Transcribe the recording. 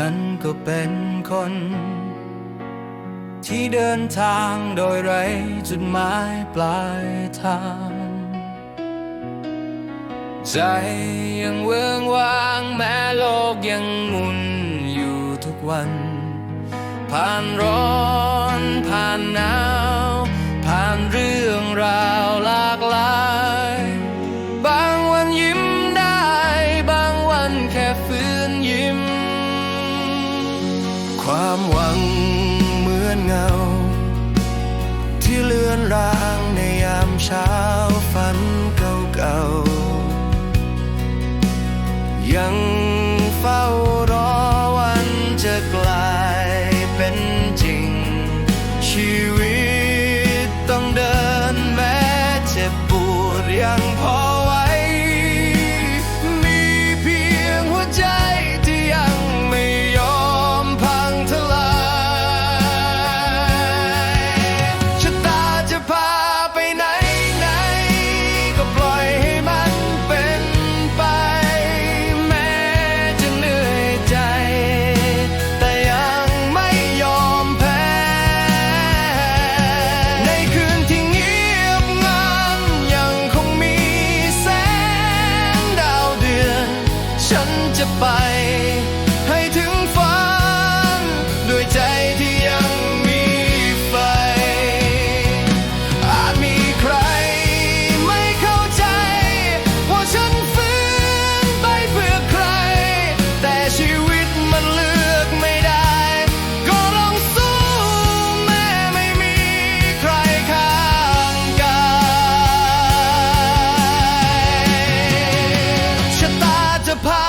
ฉันก็เป็นคน ที่เดินทางโดยไรจุดหมายปลายทาง ใจยังเวิงว่างแม้โลกยังหมุนอยู่ทุกวัน ผ่านร้อนผ่านหนาวผ่านเรื่องราวหลากหลาย บางวันยิ้มได้ บางวันแค่ฝืน ความหวังเหมือนเงา ที่เลือนรางในยามเช้าฝันเก่าๆ ยังเฝ้ารอวันจะกลายเป็นจริงชีวิต ไป ให้ถึงฝันด้วยใจที่ยังมีไฟ อาจมีใครไม่เข้าใจ ว่าฉันฝืนไปเพื่อใคร แต่ชีวิตมันเลือกไม่ได้ ก็ลองสู้แม้ไม่มีใครข้างกายชะตาจะพา